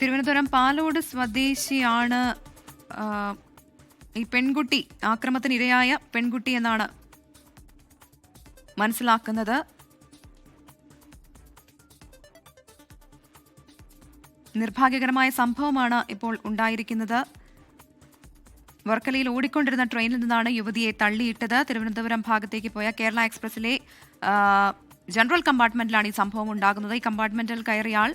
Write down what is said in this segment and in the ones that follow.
തിരുവനന്തപുരം പാലോട് സ്വദേശിയാണ് ഈ പെൺകുട്ടി ആക്രമത്തിന് ഇരയായ പെൺകുട്ടി എന്നാണ് മനസ്സിലാക്കുന്നത്. നിർഭാഗ്യകരമായ സംഭവമാണ് ഇപ്പോൾ ഉണ്ടായിരിക്കുന്നത്. വർക്കലയിൽ ഓടിക്കൊണ്ടിരുന്ന ട്രെയിനിൽ നിന്നാണ് യുവതിയെ തള്ളിയിട്ടത്. തിരുവനന്തപുരം ഭാഗത്തേക്ക് പോയ കേരള എക്സ്പ്രസിലെ ജനറൽ കമ്പാർട്ട്മെന്റിലാണ് ഈ സംഭവം ഉണ്ടാകുന്നത്. ഈ കമ്പാർട്ട്മെന്റിൽ കയറിയാൾ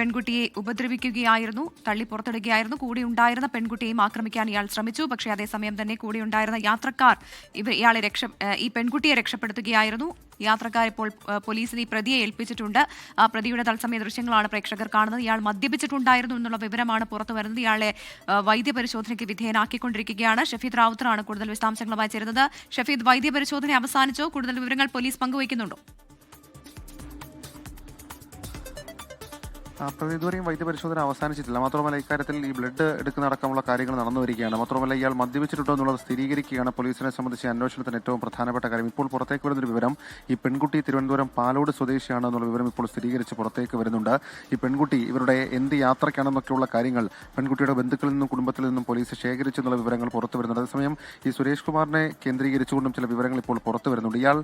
പെൺകുട്ടിയെ ഉപദ്രവിക്കുകയായിരുന്നു തള്ളി പുറത്തെടുക്കുകയായിരുന്നു കൂടെ ഉണ്ടായിരുന്ന പെൺകുട്ടിയെയും ആക്രമിക്കാൻ ഇയാൾ ശ്രമിച്ചു. പക്ഷേ അതേസമയം തന്നെ കൂടെ ഉണ്ടായിരുന്ന യാത്രക്കാർ ഇവ ഇയാളെ രക്ഷ ഈ പെൺകുട്ടിയെ രക്ഷപ്പെടുത്തുകയായിരുന്നു. യാത്രക്കാർ ഇപ്പോൾ പോലീസിനെ പ്രതിയെ ഏൽപ്പിച്ചിട്ടുണ്ട്. ആ പ്രതിയുടെ തത്സമയ ദൃശ്യങ്ങളാണ് പ്രേക്ഷകർ കാണുന്നത്. ഇയാൾ മദ്യപിച്ചിട്ടുണ്ടായിരുന്നു എന്നുള്ള വിവരമാണ് പുറത്തു വരുന്നത്. ഇയാളെ വൈദ്യ വൈദ്യപരിശോധനയ്ക്ക് വിധേയനാക്കിക്കൊണ്ടിരിക്കുകയാണ്. ഷഫീദ് റാവുത്തറാണ് കൂടുതൽ വിശദാംശങ്ങളുമായി ചേരുന്നത്. ഷഫീദ് വൈദ്യപരിശോധന അവസാനിച്ചോ. കൂടുതൽ വിവരങ്ങൾ പോലീസ് പങ്കുവയ്ക്കുന്നുണ്ടോ? പ്രതി ഇതുവരെയും വൈദ്യപരിശോധന അവസാനിച്ചിട്ടില്ല. മാത്രമല്ല ഇക്കാര്യത്തിൽ ഈ ബ്ലഡ് എടുക്കുന്ന അടക്കമുള്ള കാര്യങ്ങൾ നടന്നു വരികയാണ് മാത്രമല്ല ഇയാൾ മദ്യപിച്ചിട്ടുണ്ടോ എന്നുള്ളത് സ്ഥിരീകരിക്കുകയാണ് പോലീസിനെ സംബന്ധിച്ച് അന്വേഷണത്തിന് ഏറ്റവും പ്രധാനപ്പെട്ട കാര്യം. ഇപ്പോൾ പുറത്തേക്ക് വരുന്നൊരു വിവരം ഈ പെൺകുട്ടി തിരുവനന്തപുരം പാലോട് സ്വദേശിയാണ് എന്നുള്ള വിവരം ഇപ്പോൾ സ്ഥിരീകരിച്ച് പുറത്തേക്ക് വരുന്നുണ്ട്. ഈ പെൺകുട്ടി ഇവരുടെ എന്ത് യാത്രയ്ക്കാണെന്നൊക്കെയുള്ള കാര്യങ്ങൾ പെൺകുട്ടിയുടെ ബന്ധുക്കളിൽ നിന്നും കുടുംബത്തിൽ നിന്നും പോലീസ് ശേഖരിച്ചെന്നുള്ള വിവരങ്ങൾ പുറത്തു വരുന്നുണ്ട്. അതേസമയം ഈ സുരേഷ് കുമാറിനെ കേന്ദ്രീകരിച്ചുകൊണ്ടും ചില വിവരങ്ങൾ ഇപ്പോൾ പുറത്തു വരുന്നുണ്ട്. ഇയാൾ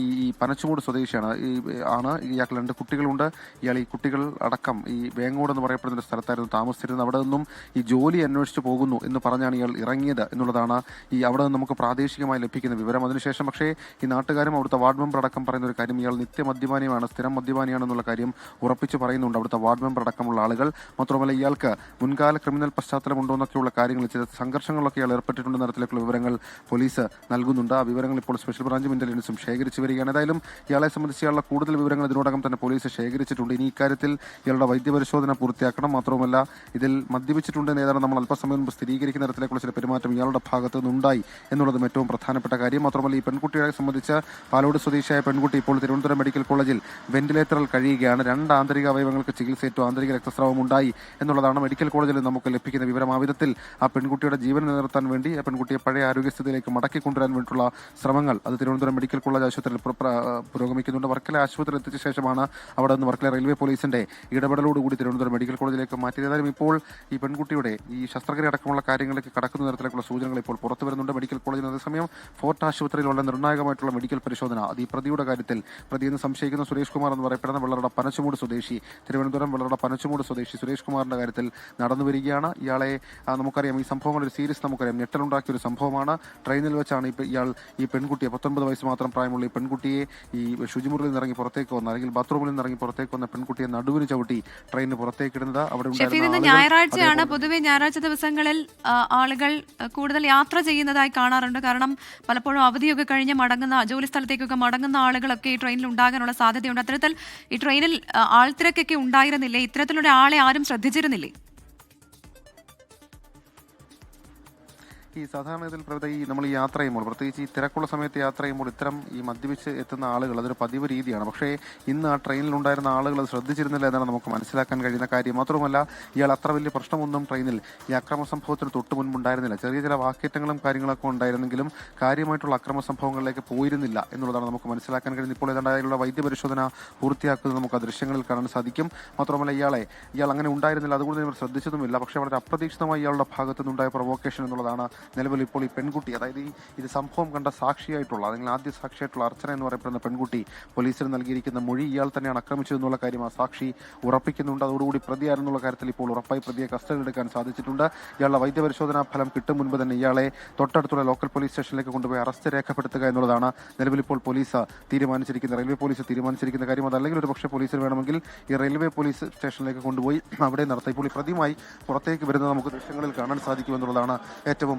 ഈ പനച്ചുമൂട് സ്വദേശിയാണ്. ഈ ആണ് ഇയാൾക്ക് രണ്ട് കുട്ടികളുണ്ട്. ഇയാൾ ഈ കുട്ടികൾ അടക്കം ഈ വേങ്ങോട് എന്ന് പറയപ്പെടുന്ന ഒരു സ്ഥലത്തായിരുന്നു താമസിച്ചിരുന്നത്. അവിടെ നിന്നും ഈ ജോലി അന്വേഷിച്ച് പോകുന്നു എന്ന് പറഞ്ഞാണ് ഇയാൾ ഇറങ്ങിയത് എന്നുള്ളതാണ് ഈ അവിടെ നിന്ന് നമുക്ക് പ്രാദേശികമായി ലഭിക്കുന്ന വിവരം. അതിനുശേഷം പക്ഷേ ഈ നാട്ടുകാരും അവിടുത്തെ വാർഡ് മെമ്പർ അടക്കം പറയുന്ന ഒരു കാര്യം ഇയാൾ നിത്യമദ്യപാനിയാണ് സ്ഥിരം മദ്യപാനിയാണെന്നുള്ള കാര്യം ഉറപ്പിച്ച് പറയുന്നുണ്ട് അവിടുത്തെ വാർഡ് മെമ്പർ അടക്കമുള്ള ആളുകൾ. മാത്രമല്ല ഇയാൾക്ക് മുൻകാല ക്രിമിനൽ പശ്ചാത്തലമുണ്ടോ എന്നൊക്കെയുള്ള കാര്യങ്ങൾ ചില സംഘർഷങ്ങളൊക്കെ ഇയാൾ ഏർപ്പെട്ടിട്ടുണ്ടെന്ന തരത്തിലേക്കുള്ള വിവരങ്ങൾ പോലീസ് നൽകുന്നുണ്ട്. ആ വിവരങ്ങൾ ഇപ്പോൾ സ്പെഷ്യൽ ബ്രാഞ്ചും ഇന്റലിജൻസും ശേഖരിച്ചു വരികയാണ്. ഏതായാലും ഇയാളെ സംബന്ധിച്ച് ഇയാളുടെ കൂടുതൽ വിവരങ്ങൾ ഇതിനോടകം തന്നെ പോലീസ് ശേഖരിച്ചിട്ടുണ്ട്. ഇനി ഇക്കാര്യത്തിൽ ഇയാളുടെ വൈദ്യപരിശോധന പൂർത്തിയാക്കണം. മാത്രവുമല്ല ഇതിൽ മദ്യപിച്ചിട്ടുണ്ടെന്ന് ഏതാണ് നമ്മൾ അല്പസമയം മുമ്പ് സ്ഥിരീകരിക്കുന്ന തരത്തിലേക്കുള്ള ചില പെരുമാറ്റം ഇയാളുടെ ഭാഗത്ത് നിന്നുണ്ടായി എന്നുള്ളതും ഏറ്റവും പ്രധാനപ്പെട്ട കാര്യം. മാത്രമല്ല ഈ പെൺകുട്ടിയെ സംബന്ധിച്ച് പാലോട് സ്വദേശിയായ പെൺകുട്ടി ഇപ്പോൾ തിരുവനന്തപുരം മെഡിക്കൽ കോളേജിൽ വെന്റിലേറ്ററിൽ കഴിയുകയാണ്. രണ്ട് ആന്തരിക അവയവങ്ങൾക്ക് ചികിത്സയേറ്റു ആന്തരിക രക്തസ്രാവം ഉണ്ടായി എന്നുള്ളതാണ് മെഡിക്കൽ കോളേജിൽ നമുക്ക് ലഭിക്കുന്ന വിവരം. ആ വിധത്തിൽ ആ പെൺകുട്ടിയുടെ ജീവൻ നിലനിർത്താൻ വേണ്ടി ആ പെൺകുട്ടിയെ പഴയ ആരോഗ്യസ്ഥിതിയിലേക്ക് മടക്കി കൊണ്ടുവരാൻ വേണ്ടിയിട്ടുള്ള ശ്രമങ്ങൾ അത് തിരുവനന്തപുരം മെഡിക്കൽ കോളേജ് ആശുപത്രിയിൽ പ്ര- പ്ര- പുരോഗമിക്കുന്നുണ്ട്. വർക്കല ആശുപത്രിയിൽ എത്തിച്ച ശേഷമാണ് അവിടെ നിന്ന് വർക്കല റെയിൽവേ പോലീസിന്റെ ഇടപെടലോടുകൂടി തിരുവനന്തപുരം മെഡിക്കൽ കോളേജിലേക്ക് മാറ്റിയത് ഏതായാലും ഇപ്പോൾ ഈ പെൺകുട്ടിയുടെ ഈ ശസ്ത്രക്രിയ അടക്കമുള്ള കാര്യങ്ങളിലേക്ക് കടക്കുന്ന തരത്തിലേക്കുള്ള സൂചനകൾ ഇപ്പോൾ പുറത്തു വരുന്നുണ്ട് മെഡിക്കൽ കോളേജിൽ അതേസമയം ഫോർട്ട് ആശുപത്രിയിലുള്ള നിർണായകമായിട്ടുള്ള മെഡിക്കൽ പരിശോധന അത് ഈ പ്രതിയുടെ കാര്യത്തിൽ പ്രതി എന്ന് സംശയിക്കുന്ന സുരേഷ് കുമാർ എന്ന് പറയപ്പെടുന്ന വെള്ളറട പനച്ചുമൂട് സ്വദേശി തിരുവനന്തപുരം വെള്ളറട പനച്ചുമൂട് സ്വദേശി സുരേഷ് കുമാറിന്റെ കാര്യത്തിൽ നടന്നു വരികയാണ്. ഇയാളെ നമുക്കറിയാം ഈ സംഭവങ്ങൾ ഒരു സീരീസ് നമുക്കറിയാം. ഞെട്ടലുണ്ടാക്കിയ ഒരു സംഭവമാണ്. ട്രെയിനിൽ വെച്ചാണ് ഇയാൾ ഈ പെൺകുട്ടിയെ പത്തൊൻപത് വയസ്സ് മാത്രം പ്രായമുള്ള ഈ പെൺകുട്ടിയെ ഈ ശുചിമുറിയിൽ നിന്ന് ഇറങ്ങി പുറത്തേക്ക് വന്ന അല്ലെങ്കിൽ ബാത്റൂമിൽ നിന്ന് ഇറങ്ങി പുറത്തേക്ക് വന്ന പെൺകുട്ടിയെ നടുവിന് ചവിട്ടി ട്രെയിനിന് പുറത്തേക്കിടുന്നത് അവിടെ ഞായറാഴ്ചയാണ്. പൊതുവെ ഞായറാഴ്ച ദിവസങ്ങളിൽ ആളുകൾ കൂടുതൽ യാത്ര ചെയ്യുന്നതായി കാണാറുണ്ട്. കാരണം പലപ്പോഴും അവധിയൊക്കെ കഴിഞ്ഞ് മടങ്ങുന്ന ജോലി സ്ഥലത്തേക്കൊക്കെ മടങ്ങുന്ന ആളുകളൊക്കെ ഈ ട്രെയിനിൽ ഉണ്ടാകാനുള്ള സാധ്യതയുണ്ട്. അത്തരത്തിൽ ഈ ട്രെയിനിൽ ആൾത്തിരക്കൊക്കെ ഉണ്ടായിരുന്നില്ലേ? ഇത്തരത്തിലൂടെ ആളെ ആരും ശ്രദ്ധിച്ചിരുന്നില്ലേ? ഈ സാധാരണ ഇതിൽ ഈ നമ്മൾ യാത്ര ചെയ്യുമ്പോൾ പ്രത്യേകിച്ച് ഈ തിരക്കുള്ള സമയത്ത് യാത്ര ചെയ്യുമ്പോൾ ഇത്തരം ഈ മദ്യപിച്ച് എത്തുന്ന ആളുകൾ അതൊരു പതിവ് രീതിയാണ്. പക്ഷേ ഇന്ന് ആ ട്രെയിനിലുണ്ടായിരുന്ന ആളുകൾ അത് ശ്രദ്ധിച്ചിരുന്നില്ല എന്നാണ് നമുക്ക് മനസ്സിലാക്കാൻ കഴിയുന്ന കാര്യം. മാത്രമല്ല ഇയാൾ അത്ര വലിയ പ്രശ്നമൊന്നും ട്രെയിനിൽ ഈ അക്രമ സംഭവത്തിന് തൊട്ട് മുൻപുണ്ടായിരുന്നില്ല ചെറിയ ചില വാക്കേറ്റങ്ങളും കാര്യങ്ങളൊക്കെ ഉണ്ടായിരുന്നെങ്കിലും കാര്യമായിട്ടുള്ള അക്രമ സംഭവങ്ങളിലേക്ക് പോയിരുന്നില്ല എന്നുള്ളതാണ് നമുക്ക് മനസ്സിലാക്കാൻ കഴിയുന്നത്. ഇപ്പോൾ ഏതാണ്ടായുള്ള വൈദ്യപരിശോധന പൂർത്തിയാക്കുന്നത് നമുക്ക് ആ ദൃശ്യങ്ങളിൽ കാണാൻ സാധിക്കും. മാത്രമല്ല ഇയാളെ ഇയാൾ അങ്ങനെ ഉണ്ടായിരുന്നില്ല. അതുകൊണ്ട് ഇവർ ശ്രദ്ധിച്ചതുമില്ല. പക്ഷേ വളരെ അപ്രതീക്ഷിതമായി ഇയാളുടെ ഭാഗത്തുനിന്നുണ്ടായ പ്രൊവോക്കേഷൻ എന്നുള്ളതാണ് നിലവിൽ ഇപ്പോൾ ഈ പെൺകുട്ടി അതായത് ഈ ഇത് സംഭവം കണ്ട സാക്ഷിയായിട്ടുള്ള അല്ലെങ്കിൽ ആദ്യ സാക്ഷിയായിട്ടുള്ള അർച്ചന എന്ന് പറയപ്പെടുന്ന പെൺകുട്ടി പോലീസിന് നൽകിയിരിക്കുന്ന മൊഴി ഇയാൾ തന്നെയാണ് ആക്രമിച്ചത് എന്നുള്ള കാര്യം ആ സാക്ഷി ഉറപ്പിക്കുന്നുണ്ട്. അതോടുകൂടി പ്രതിയാരെന്നുള്ള കാര്യത്തിൽ ഇപ്പോൾ ഉറപ്പായി പ്രതിയെ കസ്റ്റഡി എടുക്കാൻ സാധിച്ചിട്ടുണ്ട്. ഇയാളുടെ വൈദ്യപരിശോധനാ ഫലം കിട്ടും മുൻപ് തന്നെ ഇയാളെ തൊട്ടടുത്തുള്ള ലോക്കൽ പോലീസ് സ്റ്റേഷനിലേക്ക് കൊണ്ടുപോയി അറസ്റ്റ് രേഖപ്പെടുത്തുക എന്നുള്ളതാണ് നിലവിൽ ഇപ്പോൾ പോലീസ് തീരുമാനിച്ചിരിക്കുന്ന റെയിൽവേ പോലീസ് തീരുമാനിച്ചിരിക്കുന്ന കാര്യം അതല്ലെങ്കിൽ ഒരു പക്ഷേ പോലീസിന് വേണമെങ്കിൽ ഈ റെയിൽവേ പോലീസ് സ്റ്റേഷനിലേക്ക് കൊണ്ടുപോയി അവിടെ നടത്തി ഇപ്പോൾ ഈ പ്രതിയുമായി പുറത്തേക്ക് വരുന്നത് നമുക്ക് ദൃശ്യങ്ങളിൽ കാണാൻ സാധിക്കുമെന്നുള്ളതാണ് ഏറ്റവും